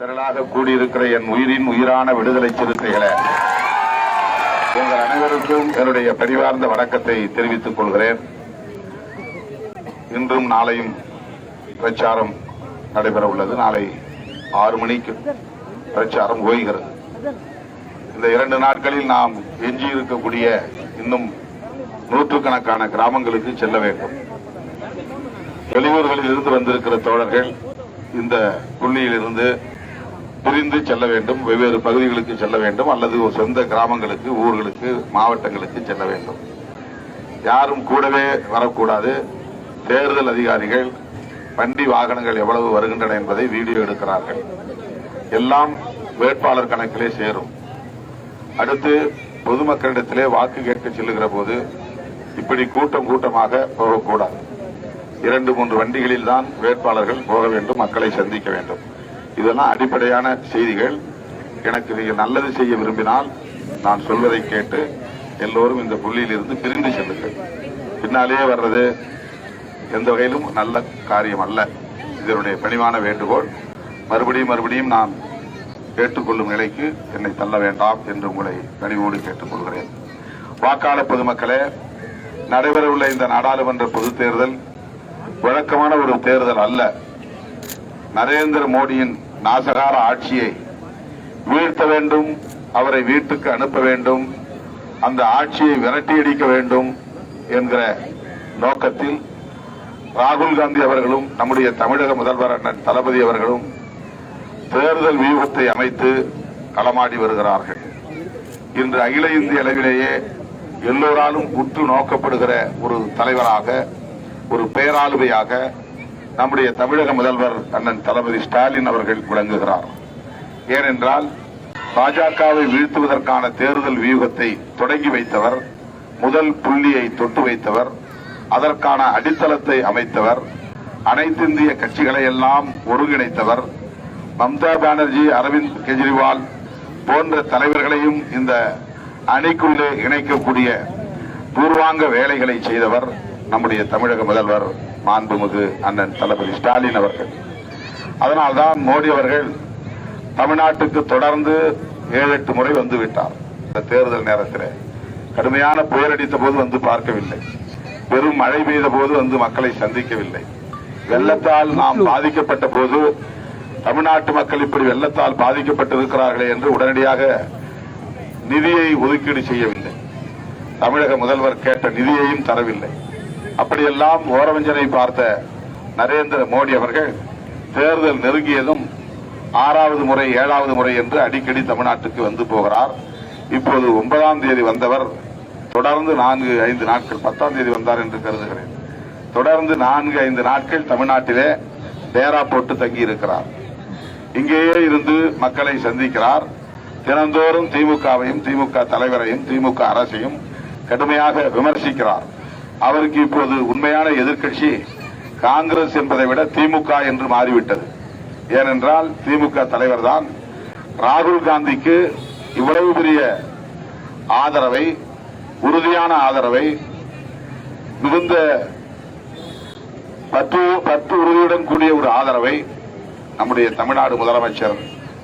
திரளாக கூடியிருக்கிற என் உயிரின் உயிரான விடுதலை சிறுத்தைகளை உங்கள் அனைவருக்கும் என்னுடைய பரிவார்ந்த வணக்கத்தை தெரிவித்துக் கொள்கிறேன். இன்றும் நாளையும் பிரச்சாரம் நடைபெற உள்ளது. நாளை ஆறு மணிக்கு பிரச்சாரம் ஓய்கிறது. இந்த இரண்டு நாட்களில் நாம் எஞ்சி இருக்கக்கூடிய இன்னும் நூற்றுக்கணக்கான கிராமங்களுக்கு செல்ல வேண்டும். வெளியூர்களில் இருந்து வந்திருக்கிற தோழர்கள் இந்த புள்ளியிலிருந்து பிரிந்து செல்ல வேண்டும் வெவ்வேறு பகுதிகளுக்கு செல்ல வேண்டும் அல்லது ஒரு சொந்த கிராமங்களுக்கு ஊர்களுக்கு மாவட்டங்களுக்கு செல்ல வேண்டும். யாரும் கூடவே வரக்கூடாது. தேர்தல் அதிகாரிகள் வண்டி வாகனங்கள் எவ்வளவு வருகின்றன என்பதை வீடியோ எடுக்கிறார்கள். எல்லாம் வேட்பாளர் கணக்கிலே சேரும். அடுத்து பொதுமக்களிடத்திலே வாக்கு கேட்க செல்லுகிற போது இப்படி கூட்டம் கூட்டமாக போகக்கூடாது. இரண்டு மூன்று வண்டிகளில் தான் வேட்பாளர்கள் போக வேண்டும் மக்களை சந்திக்க வேண்டும். இதெல்லாம் அடிப்படையான செய்திகள். எனக்கு நீங்கள் நல்லது செய்ய விரும்பினால் நான் சொல்வதை கேட்டு எல்லோரும் இந்த புள்ளியிலிருந்து பிரிந்து செல்லுங்கள். பின்னாலேயே வர்றது எந்த வகையிலும் நல்ல காரியம் அல்ல. இதனுடைய பணிவான வேண்டுகோள் மறுபடியும் மறுபடியும் நான் கேட்டுக்கொள்ளும் நிலைக்கு என்னை தள்ள வேண்டாம் என்று உங்களை கனிவோடு கேட்டுக்கொள்கிறேன். வாக்காளர் பொதுமக்களே நடைபெறவுள்ள இந்த நாடாளுமன்ற பொதுத் தேர்தல் வழக்கமான ஒரு தேர்தல் அல்ல. நரேந்திர மோடியின் நாசகார ஆட்சியை வீழ்த்த வேண்டும் அவரை வீட்டுக்கு அனுப்ப வேண்டும் அந்த ஆட்சியை விரட்டியடிக்க வேண்டும் என்கிற நோக்கத்தில் ராகுல் காந்தி அவர்களும் நம்முடைய தமிழக முதல்வர் அண்ணன் தளபதி அவர்களும் தேர்தல் வியூகத்தை அமைத்து களமாடி வருகிறார்கள். இன்று அகில இந்திய அளவிலேயே எல்லோராலும் உற்று நோக்கப்படுகிற ஒரு தலைவராக ஒரு பேராளுமையாக நம்முடைய தமிழக முதல்வர் அண்ணன் தளபதி ஸ்டாலின் அவர்கள் விளங்குகிறார். ஏனென்றால் பாஜகவை வீழ்த்துவதற்கான தேர்தல் வியூகத்தை தொடங்கி வைத்தவர் முதல் புள்ளியை தொட்டு வைத்தவர் அதற்கான அடித்தளத்தை அமைத்தவர் அனைத்திந்திய கட்சிகளை எல்லாம் ஒருங்கிணைத்தவர் மம்தா பானர்ஜி அரவிந்த் கெஜ்ரிவால் போன்ற தலைவர்களையும் இந்த அணிக்குள்ளே இணைக்கக்கூடிய பூர்வாங்க வேலைகளை செய்தவர் நம்முடைய தமிழக முதல்வர் மாண்புமிகு அண்ணன் தளபதி ஸ்டாலின் அவர்கள். அதனால்தான் மோடி அவர்கள் தமிழ்நாட்டுக்கு தொடர்ந்து ஏழு எட்டு முறை வந்து விட்டார். இந்த தேர்தல் நேரத்தில் கடுமையான புயலடித்த போது வந்து பார்க்கவில்லை. பெரும் மழை பெய்த போது வந்து மக்களை சந்திக்கவில்லை. வெள்ளத்தால் நாம் பாதிக்கப்பட்ட போது தமிழ்நாட்டு மக்கள் இப்படி வெள்ளத்தால் பாதிக்கப்பட்டிருக்கிறார்களே என்று உடனடியாக நிதியை ஒதுக்கீடு செய்யவில்லை. தமிழக முதல்வர் கேட்ட நிதியையும் தரவில்லை. அப்படியெல்லாம் ஓரவஞ்சனை பார்த்த நரேந்திர மோடி அவர்கள் தேர்தல் நெருங்கியதும் ஆறாவது முறை ஏழாவது முறை என்று அடிக்கடி தமிழ்நாட்டுக்கு வந்து போகிறார். இப்போது ஒன்பதாம் தேதி வந்தவர் தொடர்ந்து நான்கு ஐந்து நாட்கள் பத்தாம் தேதி வந்தார் என்று கருதுகிறேன். தொடர்ந்து நான்கு ஐந்து நாட்கள் தமிழ்நாட்டிலே டேரா போட்டு தங்கி இருக்கிறார். இங்கேயே இருந்து மக்களை சந்திக்கிறார். தினந்தோறும் திமுகவையும் திமுக தலைவரையும் திமுக அரசையும் கடுமையாக விமர்சிக்கிறார். அவருக்கு இப்போது உண்மையான எதிர்க்கட்சி காங்கிரஸ் என்பதை விட திமுக என்று மாறிவிட்டது. ஏனென்றால் திமுக தலைவர் தான் ராகுல் காந்திக்கு இவ்வளவு பெரிய ஆதரவை உறுதியான ஆதரவை மிகுந்த பத்து பத்து உறுதியுடன் கூடிய ஒரு ஆதரவை நம்முடைய தமிழ்நாடு முதலமைச்சர்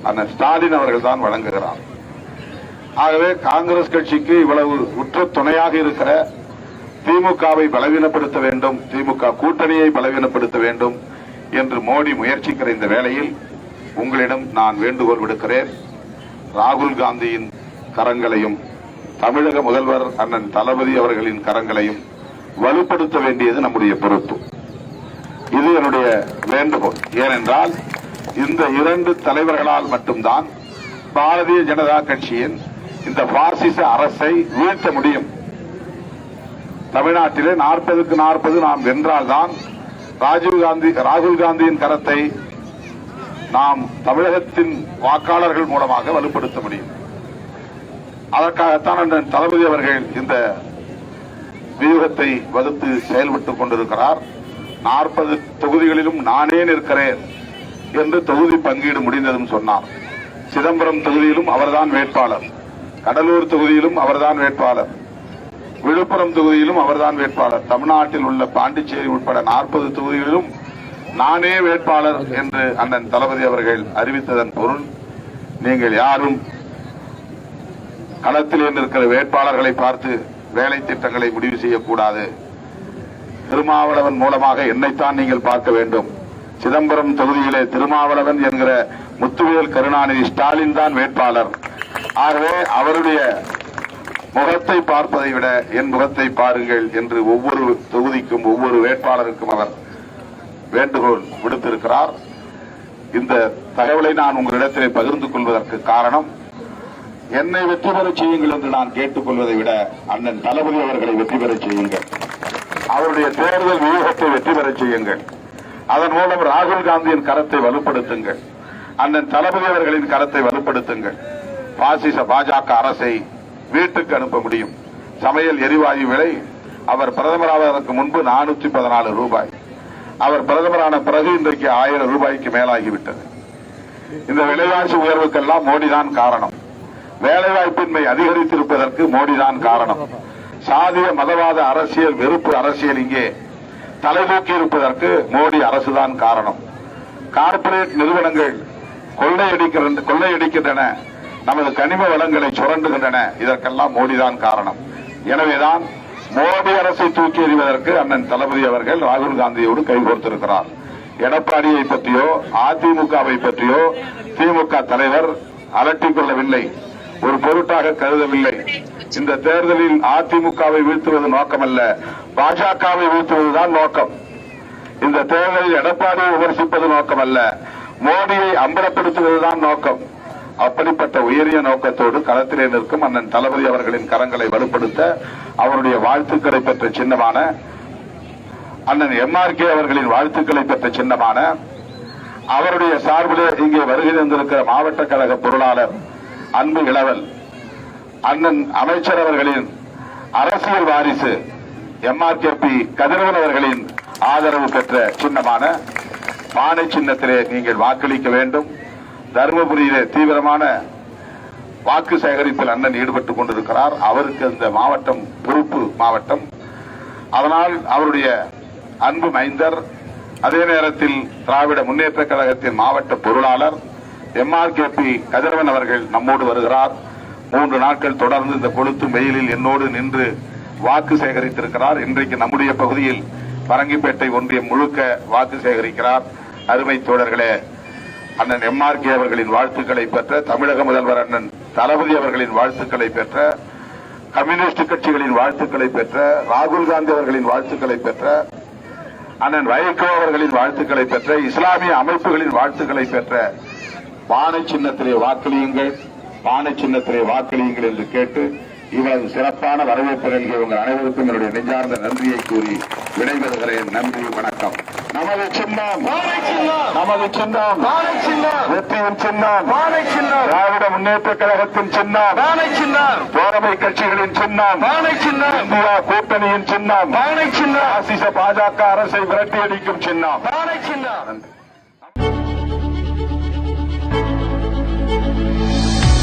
அண்ணன் ஸ்டாலின் அவர்கள் தான் வழங்குகிறார். ஆகவே காங்கிரஸ் கட்சிக்கு இவ்வளவு உற்ற துணையாக இருக்கிற திமுகவை பலவீனப்படுத்த வேண்டும் திமுக கூட்டணியை பலவீனப்படுத்த வேண்டும் என்று மோடி முயற்சிக்கிற இந்த வேளையில் உங்களிடம் நான் வேண்டுகோள் விடுக்கிறேன். ராகுல் காந்தியின் கரங்களையும் தமிழக முதல்வர் அண்ணன் தளபதி அவர்களின் கரங்களையும் வலுப்படுத்த வேண்டியது நம்முடைய பொறுப்பு. இது என்னுடைய வேண்டுகோள். ஏனென்றால் இந்த இரண்டு தலைவர்களால் மட்டும்தான் பாரதிய ஜனதா கட்சியின் இந்த பாசிச அரசை வீழ்த்த முடியும். தமிழ்நாட்டிலே நாற்பதுக்கு நாற்பது நாம் வென்றால்தான் ராஜீவ் காந்தி ராகுல் காந்தியின் கரத்தை நாம் தமிழகத்தின் வாக்காளர்கள் மூலமாக வலுப்படுத்த முடியும். அதற்காகத்தான் அண்ணன் தளபதி அவர்கள் இந்த வியூகத்தை வகுத்து செயல்பட்டுக் கொண்டிருக்கிறார். நாற்பது தொகுதிகளிலும் நானே நிற்கிறேன் என்று தொகுதி பங்கீடு முடிந்ததும் சொன்னார். சிதம்பரம் தொகுதியிலும் அவர்தான் வேட்பாளர். கடலூர் தொகுதியிலும் அவர்தான் வேட்பாளர். விழுப்புரம் தொகுதியிலும் அவர்தான் வேட்பாளர். தமிழ்நாட்டில் உள்ள பாண்டிச்சேரி உட்பட நாற்பது தொகுதிகளிலும் நானே வேட்பாளர் என்று அண்ணன் தளபதி அவர்கள் அறிவித்ததன் பொருள் நீங்கள் யாரும் களத்தில் நிற்கிற வேட்பாளர்களை பார்த்து வேலை திட்டங்களை முடிவு செய்யக்கூடாது. திருமாவளவன் மூலமாக என்னைத்தான் நீங்கள் பார்க்க வேண்டும். சிதம்பரம் தொகுதியிலே திருமாவளவன் என்கிற முத்துவேல் கருணாநிதி ஸ்டாலின் தான் வேட்பாளர். ஆகவே அவருடைய முகத்தை பார்ப்பதை விட என் முகத்தை பாருங்கள் என்று ஒவ்வொரு தொகுதிக்கும் ஒவ்வொரு வேட்பாளருக்கும் அவர் வேண்டுகோள் விடுத்திருக்கிறார். இந்த தகவலை நான் உங்களிடத்திலே பகிர்ந்து கொள்வதற்கு காரணம் என்னை வெற்றி பெறச் செய்யுங்கள் என்று நான் கேட்டுக்கொள்வதை விட அண்ணன் தளபதி அவர்களை வெற்றி பெறச் செய்யுங்கள். அவருடைய தேர்தல் வியூகத்தை வெற்றி பெறச் செய்யுங்கள். அதன் மூலம் ராகுல் காந்தியின் கரத்தை வலுப்படுத்துங்கள். அண்ணன் தளபதி அவர்களின் கரத்தை வலுப்படுத்துங்கள். பாசிச பாஜக அரசை வீட்டுக்கு அனுப்ப முடியும். சமையல் எரிவாயு விலை அவர் பிரதமராவதற்கு முன்பு நானூற்றி பதினாலு ரூபாய். அவர் பிரதமரான பிறகு இன்றைக்கு ஆயிரம் ரூபாய்க்கு மேலாகிவிட்டது. இந்த விலைவாசி உயர்வுக்கெல்லாம் மோடிதான் காரணம். வேலைவாய்ப்பின்மை அதிகரித்திருப்பதற்கு மோடிதான் காரணம். சாதிய மதவாத அரசியல் வெறுப்பு அரசியல் இங்கே தலைதூக்கி இருப்பதற்கு மோடி அரசுதான் காரணம். கார்ப்பரேட் நிறுவனங்கள் கொள்ளையடிக்கின்றன. நமது கனிம வளங்களை சுரண்டுகின்றன. இதற்கெல்லாம் மோடிதான் காரணம். எனவேதான் மோடி அரசை தூக்கி எறிவதற்கு அண்ணன் தளபதி அவர்கள் ராகுல் காந்தியோடு கைகோர்த்திருக்கிறார் எடப்பாடியை பற்றியோ அதிமுகவை பற்றியோ திமுக தலைவர் அலட்டிக் கொள்ளவில்லை. ஒரு பொருட்டாக கருதவில்லை. இந்த தேர்தலில் அதிமுகவை வீழ்த்துவது நோக்கமல்ல. பாஜகவை வீழ்த்துவதுதான் நோக்கம். இந்த தேர்தலில் எடப்பாடியை விமர்சிப்பது நோக்கமல்ல. மோடியை அம்பலப்படுத்துவதுதான் நோக்கம். அப்படிப்பட்ட உயரிய நோக்கத்தோடு களத்திலே நிற்கும் அண்ணன் தளபதி அவர்களின் கரங்களை வலுப்படுத்த அவருடைய வாழ்த்துக்களை பெற்ற சின்னமான அண்ணன் எம்ஆர்கே அவர்களின் வாழ்த்துக்களை பெற்ற சின்னமான அவருடைய சார்பிலே இங்கே வருகை தந்திருக்கிற மாவட்ட கழக பொருளாளர் அன்பு இளவல் அண்ணன் அமைச்சர் அவர்களின் அரசியல் வாரிசு எம்ஆர்கேபி கதிரவன் அவர்களின் ஆதரவு பெற்ற சின்னமான பானை சின்னத்திலே நீங்கள் வாக்களிக்க வேண்டும். தருமபுரியிலே தீவிரமான வாக்கு சேகரிப்பில் அண்ணன் ஈடுபட்டுக் கொண்டிருக்கிறார். அவருக்கு இந்த மாவட்டம் பொறுப்பு மாவட்டம். அதனால் அவருடைய அன்பு மைந்தர் அதே நேரத்தில் திராவிட முன்னேற்ற கழகத்தின் மாவட்ட பொருளாளர் எம்ஆர்கேபி கதிரவன் அவர்கள் நம்மோடு வருகிறார். மூன்று நாட்கள் தொடர்ந்து இந்த கொளுத்து வெயிலில் என்னோடு நின்று வாக்கு சேகரித்திருக்கிறார். இன்றைக்கு நம்முடைய பகுதியில் பரங்கிப்பேட்டை ஒன்றியம் முழுக்க வாக்கு சேகரிக்கிறார். அருமை தோழர்களே அண்ணன் எம்ஆர்கே அவர்களின் வாழ்த்துக்களை பெற்ற தமிழக முதல்வர் அண்ணன் தளபதி அவர்களின் வாழ்த்துக்களை பெற்ற கம்யூனிஸ்ட் கட்சிகளின் வாழ்த்துக்களை பெற்ற ராகுல் காந்தி அவர்களின் வாழ்த்துக்களை பெற்ற அண்ணன் வைகோ அவர்களின் வாழ்த்துக்களை பெற்ற இஸ்லாமிய அமைப்புகளின் வாழ்த்துக்களை பெற்ற பானை சின்னத்திலே வாக்களியுங்கள் பானை சின்னத்திலே வாக்களியுங்கள் என்று கேட்டு இவ்வளவு சிறப்பான வரவேற்பு நல்கிய உங்கள் அனைவருக்கும் என்னுடைய நெஞ்சார்ந்த நன்றியை கூறி விடைபெறுகிறேன். நன்றி வணக்கம். நமது சின்னம். நமது சின்னம். வெற்றியின் சின்னம். திராவிட முன்னேற்ற கழகத்தின் சின்னம். தோழமை கட்சிகளின் சின்னம். இந்தியா கூட்டணியின் சின்னம். பாசிச பாஜக அரசை விரட்டியடிக்கும் சின்னம். நன்றி.